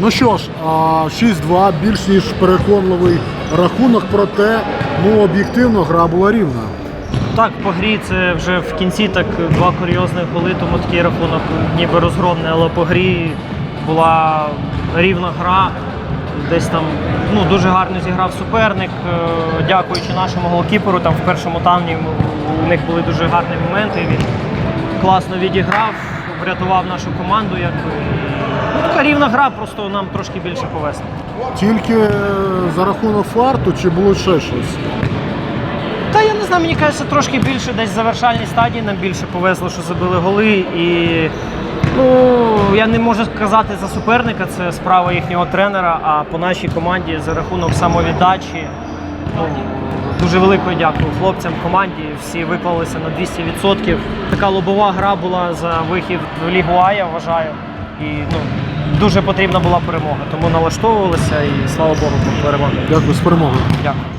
Ну що ж, 6-2, більш ніж переконливий рахунок, проте ну, об'єктивно гра була рівна. Так, по грі це вже в кінці так два курйозних голи, тому такий рахунок ніби розгромний, але по грі була рівна гра. Десь там ну, дуже гарно зіграв суперник. Е, Дякуючи нашому голкіперу, там в першому таймі у них були дуже гарні моменти. Він класно відіграв, врятував нашу команду. Якби. Така рівна гра, просто нам трошки більше повезло. Тільки е, за рахунок фарту чи було ще щось? Та я не знаю, мені кажеться, трошки більше десь в завершальній стадії нам більше повезло, що забили голи. І ну, я не можу сказати за суперника, це справа їхнього тренера. А по нашій команді за рахунок самовіддачі. Ну, дуже великою дякую хлопцям команді. Всі виклалися на 200%. Така лобова гра була за вихід в Лігу А, я вважаю. І ну, дуже потрібна була перемога. Тому налаштовувалися і слава Богу, перемога. Дякую з перемогою. Дякую.